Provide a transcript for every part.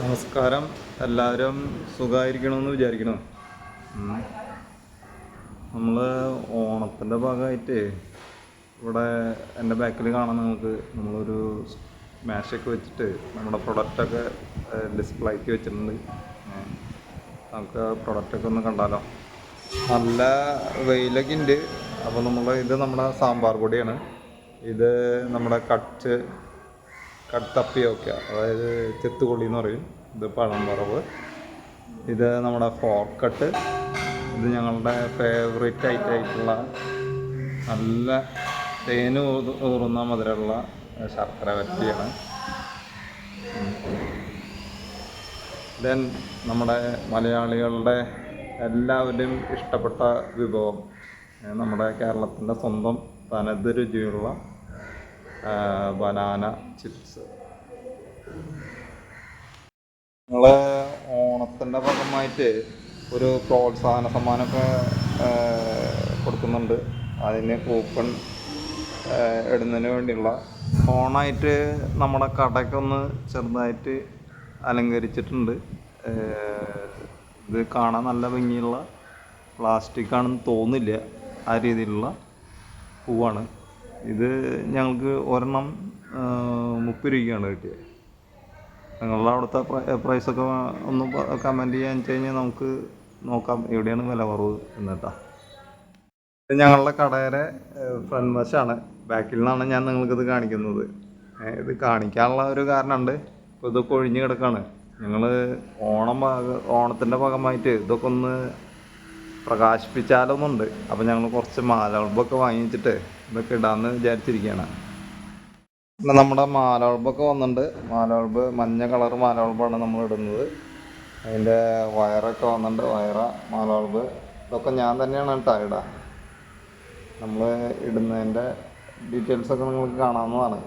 നമസ്കാരം. എല്ലാവരും സുഖമായിരിക്കണമെന്ന് വിചാരിക്കണം? നമ്മൾ ഓണത്തിന്റെ ഭാഗമായിട്ട് ഇവിടെ എന്റെ ബാക്കിൽ കാണാൻ നമുക്ക് നമ്മളൊരു മാഷൊക്കെ വെച്ചിട്ട് നമ്മുടെ പ്രൊഡക്റ്റൊക്കെ ഡിസ്പ്ലേക്ക് വെച്ചിട്ടുണ്ട്. നമുക്ക് പ്രൊഡക്റ്റൊക്കെ ഒന്ന് കണ്ടാലോ? നല്ല വെയിലൊക്കെ ഉണ്ട് അപ്പോൾ നമ്മൾ ഇത് നമ്മുടെ സാമ്പാർ പൊടിയാണ്. ഇത് നമ്മുടെ കട്ട് കട്ടപ്പിയൊക്കെ അതായത് ചെത്തുകൊള്ളി എന്ന് പറയും. ഇത് പഴം വറവ് ഇത് നമ്മുടെ ഫോർക്കട്ട്. ഇത് ഞങ്ങളുടെ ഫേവറേറ്റ് ആയിട്ടുള്ള നല്ല തേന് ഊറുന്ന മധുരമുള്ള ശർക്കര വറ്റിയാണ് ദെൻ നമ്മുടെ മലയാളികളുടെ എല്ലാവരുടെയും ഇഷ്ടപ്പെട്ട വിഭവം നമ്മുടെ കേരളത്തിന്റെ സ്വന്തം തനത് രുചിയുള്ള ബനാന ചിപ്സ്. ഞങ്ങൾ ഓണത്തിന്റെ ഭാഗമായിട്ട് ഒരു പ്രോത്സാഹന സമ്മാനമൊക്കെ കൊടുക്കുന്നുണ്ട്. അതിന് കൂപ്പൺ ഇടുന്നതിന് വേണ്ടിയുള്ള ഓണായിട്ട് നമ്മുടെ കടയ്ക്കൊന്ന് ചെറുതായിട്ട് അലങ്കരിച്ചിട്ടുണ്ട്. ഇത് കാണാൻ നല്ല ഭംഗിയുള്ള പ്ലാസ്റ്റിക് ആണെന്ന് തോന്നില്ല ആ രീതിയിലുള്ള പൂവാണ്. ഇത് ഞങ്ങൾക്ക് ഒരെണ്ണം മുപ്പത് രൂപയ്ക്കാണ് കിട്ടിയത്. നിങ്ങളുടെ അവിടുത്തെ പ്രൈ- പ്രൈസൊക്കെ ഒന്ന് കമന്റ് ചെയ്യാൻ വെച്ച് കഴിഞ്ഞാൽ നമുക്ക് നോക്കാം എവിടെയാണ് വില കുറവ് എന്നിട്ടാ ഇത് ഞങ്ങളുടെ കടയുടെ ഫ്രണ്ട് വശമാണ് ബാക്കിൽ നിന്നാണ് ഞാൻ നിങ്ങൾക്കിത് കാണിക്കുന്നത്. ഇത് കാണിക്കാനുള്ള ഒരു കാരണമുണ്ട്. ഇപ്പോൾ ഇത് കൊഴിഞ്ഞ് കിടക്കുകയാണ് ഞങ്ങൾ ഓണം ഭാഗ ഓണത്തിന്റെ ഭാഗമായിട്ട് ഇതൊക്കെ ഒന്ന് പ്രകാശിപ്പിച്ചാലൊന്നുണ്ട്. അപ്പോൾ ഞങ്ങൾ കുറച്ച് മാലകളൊക്കെ വാങ്ങിച്ചിട്ട് ഇതൊക്കെ ഇടാമെന്ന് വിചാരിച്ചിരിക്കുകയാണ് പിന്നെ നമ്മുടെ മാലവളമ്പൊക്കെ വന്നിട്ടുണ്ട്. മാലവളമ്പ് മഞ്ഞ കളർ മാലവളമ്പാണ് നമ്മൾ ഇടുന്നത്. അതിന്റെ വയറൊക്കെ വന്നിട്ടുണ്ട്. വയറ മാലവളമ്പ് ഇതൊക്കെ ഞാൻ തന്നെയാണ് കേട്ടോ ഇടുക നമ്മൾ ഇടുന്നതിന്റെ ഡീറ്റെയിൽസൊക്കെ നിങ്ങൾക്ക് കാണാവുന്നതാണ്.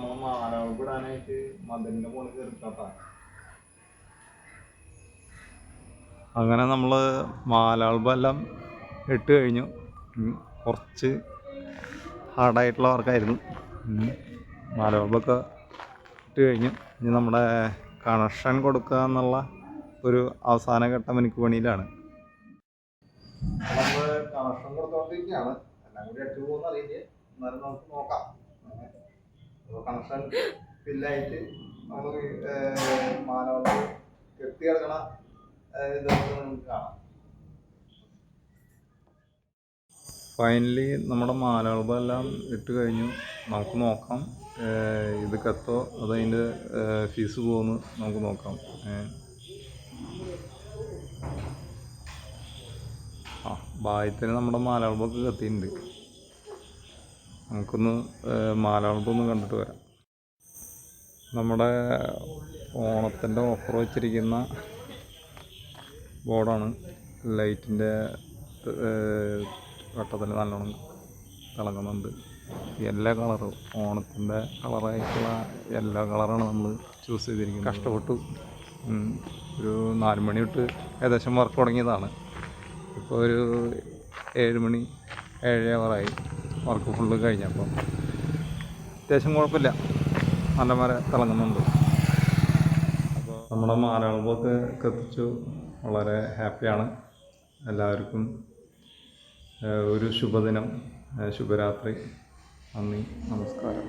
നമ്മൾ ഇടാനായിട്ട് മതിലിന്റെ മുകളിൽ കയറിക്കാട്ടാ അങ്ങനെ നമ്മൾ മാലാൾബെല്ലാം ഇട്ട് കഴിഞ്ഞു. കുറച്ച് ഹാർഡായിട്ടുള്ള വർക്കായിരുന്നു. മാലാൾബൊക്കെ ഇട്ട് കഴിഞ്ഞു. ഇനി നമ്മുടെ കണക്ഷൻ കൊടുക്കുക എന്നുള്ള ഒരു അവസാന ഘട്ടം എനിക്ക് പണിയിലാണ്. നമ്മൾ കണക്ഷൻ കൊടുത്തോണ്ടിരിക്കുകയാണ് എല്ലാം കൂടി അടിച്ചു പോകുന്ന അറിയില്ല? എന്നാലും നമുക്ക് നോക്കാം. അപ്പോൾ കണക്ഷൻ ഫില്ലായിട്ട് നമുക്ക് മാലാൾ കെട്ടി കിടക്കണ ഇതൊക്കെ നമുക്ക് കാണാം. ഫൈനലി നമ്മുടെ മാലകളെല്ലാം ഇട്ട് കഴിഞ്ഞു. നമുക്ക് നോക്കാം ഇത് കത്തോ അത് അതിന്റെ ഫീസ് പോകുന്നു നമുക്ക് നോക്കാം. ആ ഭാഗ്യത്തിന് നമ്മുടെ മാലകളൊക്കെ കത്തിയിട്ടുണ്ട്. നമുക്കൊന്ന് മാലാളത്തൊന്ന് കണ്ടിട്ട് വരാം. നമ്മുടെ ഓണത്തിന്റെ ഓഫർ വച്ചിരിക്കുന്ന ബോർഡാണ് ലൈറ്റിന്റെ വട്ടത്തിൽ നല്ലോണം തിളങ്ങുന്നുണ്ട്. എല്ലാ കളറും ഓണത്തിന്റെ കളറായിട്ടുള്ള എല്ലാ കളറാണ് നമ്മൾ ചൂസ് ചെയ്തിരിക്കുന്നത്. കഷ്ടപ്പെട്ടു. ഒരു നാല് മണി തൊട്ട് ഏകദേശം വർക്ക് തുടങ്ങിയതാണ്. ഇപ്പോൾ ഒരു ഏഴ് മണി ഏഴ് അവറായി വർക്ക് ഫുള്ള് കഴിഞ്ഞപ്പോൾ അത്യാവശ്യം കുഴപ്പമില്ല. നല്ല മര തിളങ്ങുന്നുണ്ട്. അപ്പോൾ നമ്മുടെ മാലകളൊക്കെ കത്തിച്ചു വളരെ ഹാപ്പിയാണ്. എല്ലാവർക്കും ഒരു ശുഭദിനം ശുഭരാത്രി. നന്ദി നമസ്കാരം.